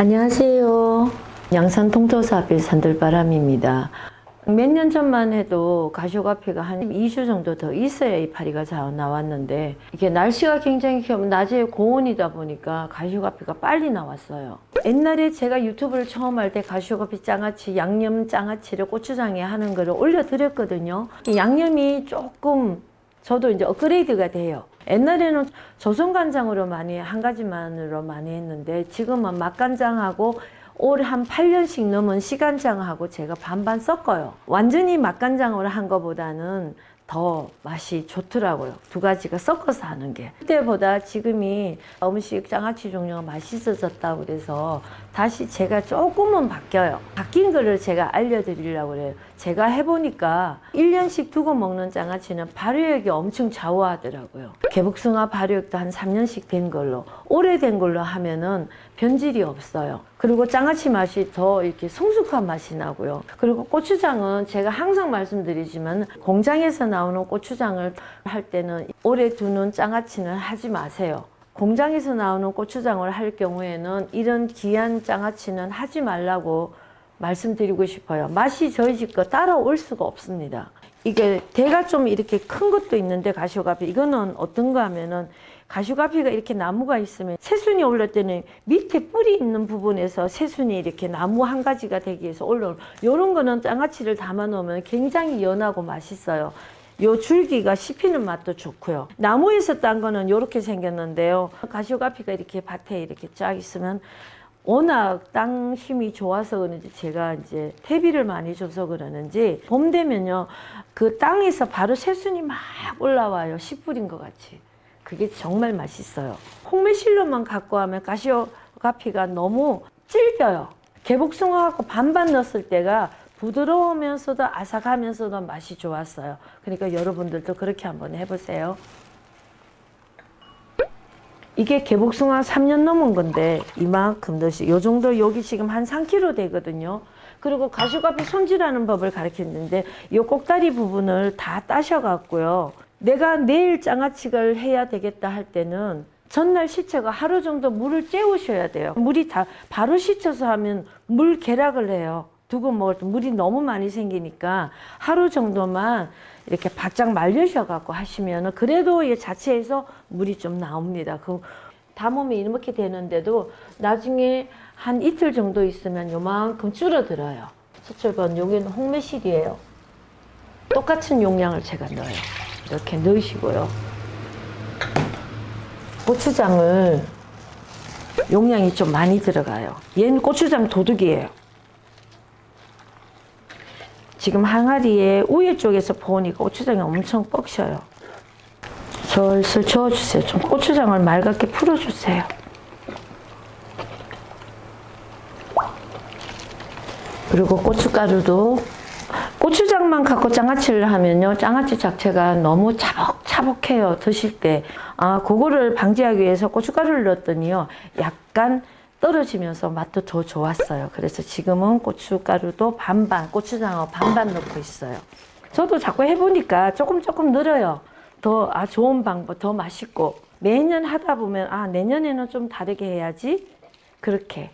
안녕하세요. 양산 통도사업의 산들바람입니다. 몇 년 전만 해도 가쇼가피가 한 2주 정도 더 있어야 이 파리가 잘 나왔는데 이게 날씨가 굉장히 겨- 낮에 고온이다 보니까 가쇼가피가 빨리 나왔어요. 옛날에 제가 유튜브를 처음 할 때 가쇼가피 장아찌, 양념 장아찌를 고추장에 하는 거를 올려드렸거든요. 이 양념이 조금 저도 이제 업그레이드가 돼요. 옛날에는 조선간장으로 많이 한 가지만으로 많이 했는데 지금은 맛간장하고 올 한 8년씩 넘은 시간장하고 제가 반반 섞어요. 완전히 맛간장으로 한 거보다는 더 맛이 좋더라고요. 두 가지가 섞어서 하는 게. 그때보다 지금이 음식 장아찌 종류가 맛있어졌다고 그래서 다시 제가 조금은 바뀌어요. 바뀐 거를 제가 알려드리려고 그래요. 제가 해보니까 1년씩 두고 먹는 장아찌는 발효액이 엄청 좌우하더라고요. 개복숭아 발효액도 한 3년씩 된 걸로 오래된 걸로 하면은 변질이 없어요. 그리고 장아찌 맛이 더 이렇게 성숙한 맛이 나고요. 그리고 고추장은 제가 항상 말씀드리지만 공장에서 나오는 고추장을 할 때는 오래 두는 장아찌는 하지 마세요. 공장에서 나오는 고추장을 할 경우에는 이런 귀한 장아찌는 하지 말라고 말씀드리고 싶어요. 맛이 저희 집 거 따라올 수가 없습니다. 이게 대가 좀 이렇게 큰 것도 있는데 가시오가피 이거는 어떤가 하면은 가시오가피가 이렇게 나무가 있으면 새순이 올릴 때는 밑에 뿌리 있는 부분에서 새순이 이렇게 나무 한 가지가 되기 위해서 올라오 요런 거는 장아찌를 담아 놓으면 굉장히 연하고 맛있어요. 요 줄기가 씹히는 맛도 좋고요. 나무에서 딴 거는 이렇게 생겼는데요. 가시오가피가 이렇게 밭에 이렇게 쫙 있으면 워낙 땅 힘이 좋아서 그런지 제가 이제 퇴비를 많이 줘서 그러는지 봄 되면요 그 땅에서 바로 새순이 막 올라와요 씨 뿌린 것 같이 그게 정말 맛있어요 홍매실로만 갖고 하면 가시오가피가 너무 질겨요 개복숭아하고 반반 넣었을 때가 부드러우면서도 아삭하면서도 맛이 좋았어요 그러니까 여러분들도 그렇게 한번 해보세요 이게 개복숭아 3년 넘은 건데 이만큼 넣으시 요 정도 여기 지금 한 3kg 되거든요. 그리고 가시가피 손질하는 법을 가르쳤는데 요 꼭다리 부분을 다 따셔 갖고요. 내가 내일 장아찌를 해야 되겠다 할 때는 전날 시쳐가 하루 정도 물을 째우셔야 돼요. 물이 다 바로 시쳐서 하면 물 계락을 해요. 두고 먹을 때 물이 너무 많이 생기니까 하루 정도만 이렇게 바짝 말려셔 갖고 하시면은 그래도 이 자체에서 물이 좀 나옵니다. 그 담으면 이렇게 되는데도 나중에 한 이틀 정도 있으면 요만큼 줄어들어요. 서철번 여기는 홍매실이에요. 똑같은 용량을 제가 넣어요. 이렇게 넣으시고요. 고추장을 용량이 좀 많이 들어가요. 얘는 고추장 도둑이에요. 지금 항아리에 위에 쪽에서 보니까 고추장이 엄청 뻑셔요. 슬슬 저어주세요. 좀 고추장을 맑게 풀어주세요. 그리고 고춧가루도 고추장만 갖고 장아찌를 하면요. 장아찌 자체가 너무 차복차복해요. 드실 때. 아, 그거를 방지하기 위해서 고춧가루를 넣었더니요. 약간 떨어지면서 맛도 더 좋았어요. 그래서 지금은 고춧가루도 반반, 고추장하고 반반 넣고 있어요. 저도 자꾸 해보니까 조금 조금 늘어요. 더, 아, 좋은 방법, 더 맛있고. 매년 하다 보면, 아, 내년에는 좀 다르게 해야지. 그렇게.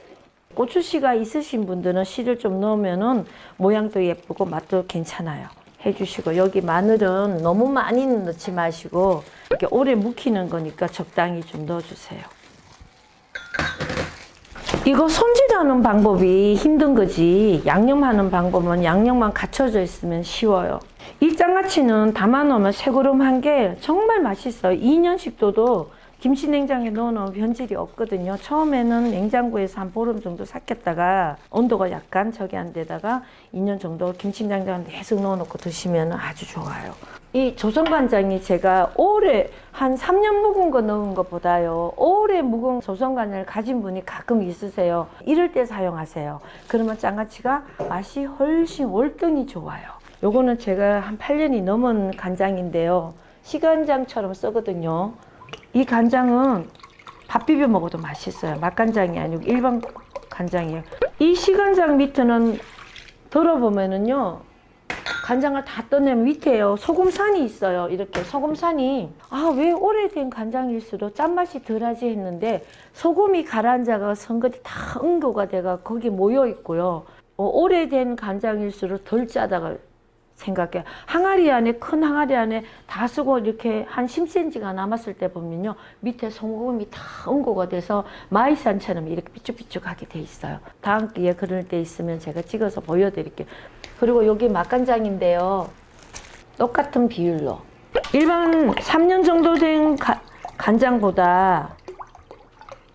고추씨가 있으신 분들은 씨를 좀 넣으면은 모양도 예쁘고 맛도 괜찮아요. 해주시고 여기 마늘은 너무 많이 넣지 마시고 이렇게 오래 묵히는 거니까 적당히 좀 넣어주세요. 이거 손질하는 방법이 힘든 거지 양념하는 방법은 양념만 갖춰져 있으면 쉬워요. 이 장아찌는 담아놓으면 새고름 한게 정말 맛있어요. 2년 식도도 김치 냉장고에 넣어놓으면 변질이 없거든요. 처음에는 냉장고에서 한 보름 정도 삭혔다가 온도가 약간 저기 안 되다가 2년 정도 김치 냉장고에 계속 넣어놓고 드시면 아주 좋아요. 이 조선간장이 제가 오래 한 3년 묵은 거 넣은 것보다요. 오래 묵은 조선간장을 가진 분이 가끔 있으세요. 이럴 때 사용하세요. 그러면 장아찌가 맛이 훨씬 월등히 좋아요. 요거는 제가 한 8년이 넘은 간장인데요. 시간장처럼 쓰거든요. 이 간장은 밥 비벼 먹어도 맛있어요. 맛간장이 아니고 일반 간장이에요. 이 시간장 밑에는 들어보면은요. 간장을 다 떠내면 밑에요 소금산이 있어요 이렇게 소금산이 아 왜 오래된 간장일수록 짠맛이 덜하지 했는데 소금이 가라앉아가 선것이 다 응고가 돼가 거기 모여 있고요 어, 오래된 간장일수록 덜 짜다가 생각해. 항아리 안에 큰 항아리 안에 다 쓰고 이렇게 한 10cm가 남았을 때 보면요. 밑에 소금이 다 응고가 돼서 마이산처럼 이렇게 삐쭉삐쭉하게 돼 있어요. 다음 기회에 그럴 때 있으면 제가 찍어서 보여드릴게요. 그리고 여기 맛간장인데요. 똑같은 비율로. 일반 3년 정도 된 가- 간장보다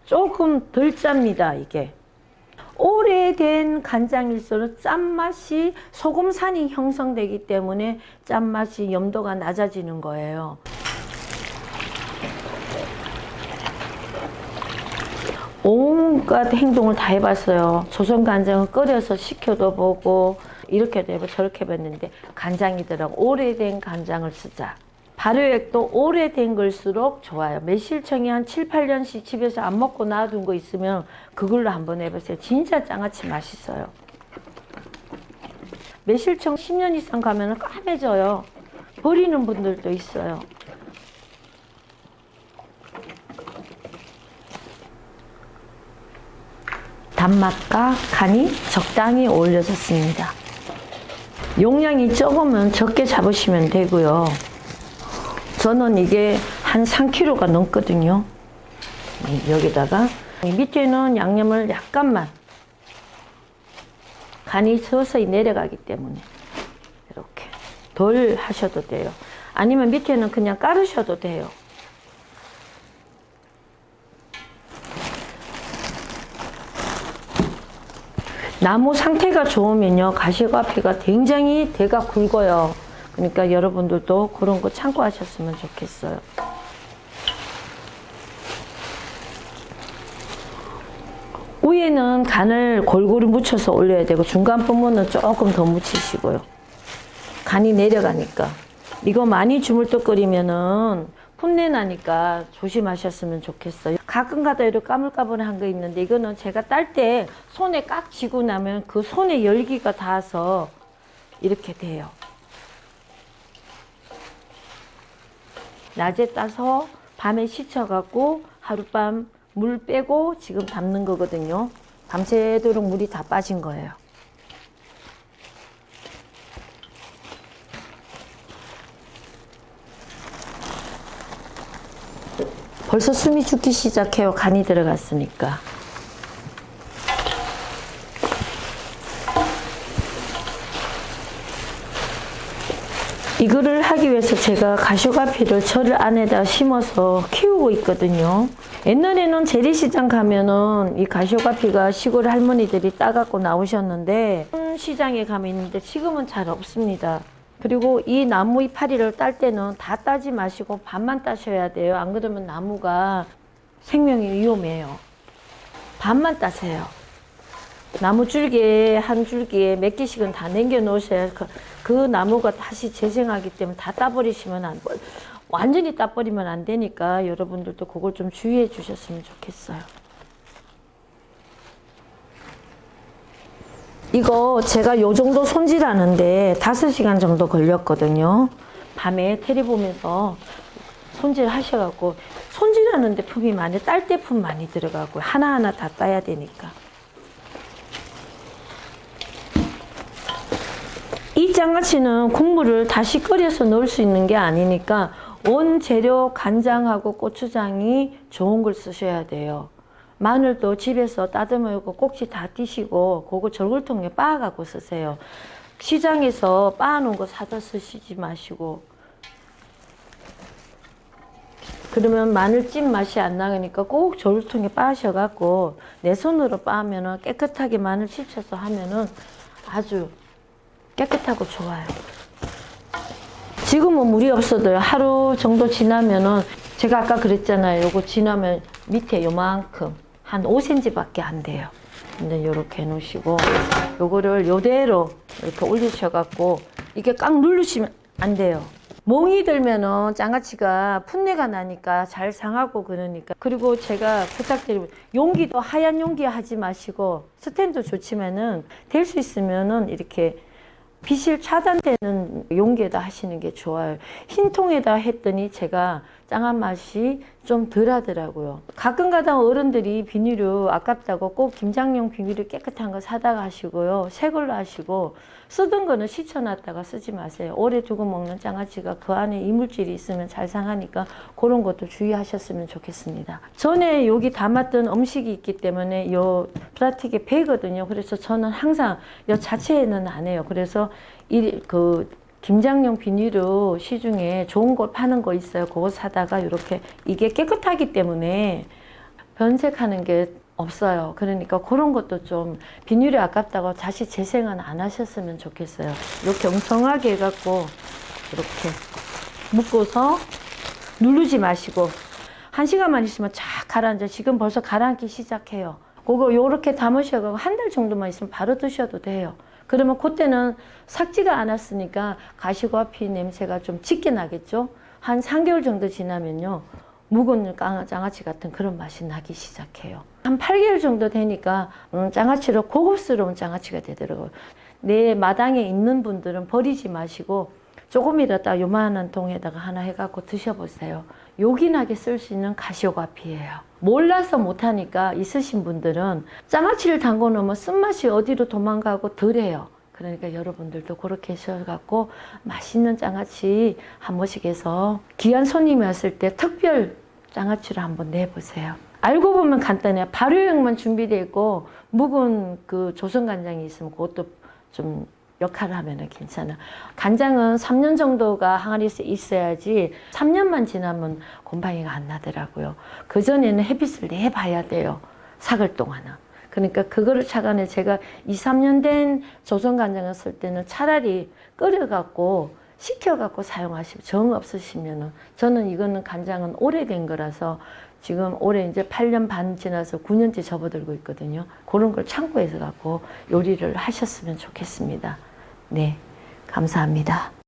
조금 덜 짭니다 이게 오래된 간장일수록 짠맛이 소금산이 형성되기 때문에 짠맛이 염도가 낮아지는 거예요. 온갖 행동을 다 해봤어요. 조선 간장을 끓여서 식혀도 보고 이렇게도 해보고 저렇게 해봤는데 간장이더라고. 오래된 간장을 쓰자. 발효액도 오래된 걸수록 좋아요. 매실청이 한 7, 8년씩 집에서 안 먹고 놔둔 거 있으면 그걸로 한번 해보세요. 진짜 장아찌 맛있어요. 매실청 10년 이상 가면 까매져요. 버리는 분들도 있어요. 단맛과 간이 적당히 어울려졌습니다. 용량이 적으면 적게 잡으시면 되고요. 저는 이게 한 3kg가 넘거든요. 이, 여기다가 이 밑에는 양념을 약간만 간이 서서히 내려가기 때문에 이렇게 덜 하셔도 돼요. 아니면 밑에는 그냥 깔으셔도 돼요. 나무 상태가 좋으면요 가시과피가 굉장히 대가 굵어요. 그러니까 여러분들도 그런 거 참고하셨으면 좋겠어요. 위에는 간을 골고루 묻혀서 올려야 되고 중간 부분은 조금 더 묻히시고요. 간이 내려가니까 이거 많이 주물떡거리면은 풋내 나니까 조심하셨으면 좋겠어요. 가끔가다 이렇게 까물까물한 거 있는데 이거는 제가 딸 때 손에 깍 쥐고 나면 그 손에 열기가 닿아서 이렇게 돼요. 낮에 따서 밤에 씻어갖고 하룻밤 물 빼고 지금 담는 거거든요. 밤새도록 물이 다 빠진 거예요. 벌써 숨이 죽기 시작해요. 간이 들어갔으니까. 이거를 하기 위해서 제가 가시과피를 절을 안에다 심어서 키우고 있거든요. 옛날에는 재래시장 가면은 이 가시과피가 시골 할머니들이 따갖고 나오셨는데 큰 시장에 가면 있는데 지금은 잘 없습니다. 그리고 이 나무 이파리를 딸 때는 다 따지 마시고 반만 따셔야 돼요. 안 그러면 나무가 생명이 위험해요. 반만 따세요. 나무 줄기에 한 줄기에 몇 개씩은 다 남겨 놓으셔야 그, 그 나무가 다시 재생하기 때문에 다 따버리시면 안 완전히 따버리면 안 되니까 여러분들도 그걸 좀 주의해 주셨으면 좋겠어요. 이거 제가 요 정도 손질하는데 5시간 정도 걸렸거든요. 밤에 테레 보면서 손질 하셔갖고 손질하는데 품이 많이 딸 때 품 많이 들어가고 하나하나 다 따야 되니까. 이 장아찌는 국물을 다시 끓여서 넣을 수 있는 게 아니니까 원 재료 간장하고 고추장이 좋은 걸 쓰셔야 돼요. 마늘도 집에서 따듬어고 꼭지 다 띄시고 그거 절골통에 빻아갖고 쓰세요. 시장에서 빻아놓은 거 사다 쓰시지 마시고 그러면 마늘찜 맛이 안 나니까 꼭 절골통에 빻으셔갖고 내 손으로 빻으면 깨끗하게 마늘 씻혀서 하면은 아주 깨끗하고 좋아요. 지금은 물이 없어도요. 하루 정도 지나면은 제가 아까 그랬잖아요. 요거 지나면 밑에 요만큼 한 5cm밖에 안 돼요. 근데 요렇게 해놓으시고 요거를 요대로 이렇게 올리셔갖고 이게 꽉 누르시면 안 돼요. 몽이 들면은 장아찌가 풋내가 나니까 잘 상하고 그러니까 그리고 제가 부탁드리면 용기도 하얀 용기 하지 마시고 스탠드 좋지만은 될 수 있으면은 이렇게 비실 차단되는 용기에다 하시는 게 좋아요. 흰 통에다 했더니 제가 짱한 맛이 좀 덜 하더라고요. 가끔가다 어른들이 비닐을 아깝다고 꼭 김장용 비닐을 깨끗한 거 사다가 하시고요. 새 걸로 하시고 쓰던 거는 시쳐놨다가 쓰지 마세요. 오래 두고 먹는 장아찌가 그 안에 이물질이 있으면 잘 상하니까 그런 것도 주의하셨으면 좋겠습니다. 전에 여기 담았던 음식이 있기 때문에 요 플라스틱에 배거든요. 그래서 저는 항상 요 자체에는 안 해요. 그래서 이 그 김장용 비닐로 시중에 좋은 걸 파는 거 있어요. 그거 사다가 이렇게 이게 깨끗하기 때문에 변색하는 게 없어요. 그러니까 그런 것도 좀 비닐이 아깝다고 다시 재생은 안 하셨으면 좋겠어요. 이렇게 엉성하게 해갖고 이렇게 묶어서 누르지 마시고 한 시간만 있으면 쫙 가라앉아. 지금 벌써 가라앉기 시작해요. 그거 요렇게 담으셔가지고 한 달 정도만 있으면 바로 드셔도 돼요. 그러면 그때는 삭지가 않았으니까 가시과피 냄새가 좀 짙게 나겠죠. 한 3개월 정도 지나면요. 묵은 깡- 장아찌 같은 그런 맛이 나기 시작해요. 한 8개월 정도 되니까 음, 장아찌로 고급스러운 장아찌가 되더라고요. 내 마당에 있는 분들은 버리지 마시고 조금이라도 요만한 통에다가 하나 해갖고 드셔보세요. 요긴하게 쓸 수 있는 가시오과피예요. 몰라서 못하니까 있으신 분들은 장아찌를 담궈 놓으면 쓴맛이 어디로 도망가고 덜해요. 그러니까 여러분들도 그렇게 하셔갖고 맛있는 장아찌 한 번씩 해서 귀한 손님이 왔을 때 특별 장아찌를 한번 내보세요. 알고 보면 간단해요. 발효액만 준비되어 있고 묵은 그 조선 간장이 있으면 그것도 좀 역할을 하면 괜찮아. 간장은 3년 정도가 항아리에 있어야지 3년만 지나면 곰팡이가 안 나더라고요. 그전에는 햇빛을 내봐야 돼요. 사흘 동안은. 그러니까 그거를 차간에 제가 2, 3년 된 조선 간장을 쓸 때는 차라리 끓여갖고 식혀갖고 사용하시고 정 없으시면은 저는 이거는 간장은 오래된 거라서 지금 올해 이제 8년 반 지나서 9년째 접어들고 있거든요. 그런 걸 참고해서 갖고 요리를 하셨으면 좋겠습니다. 네, 감사합니다.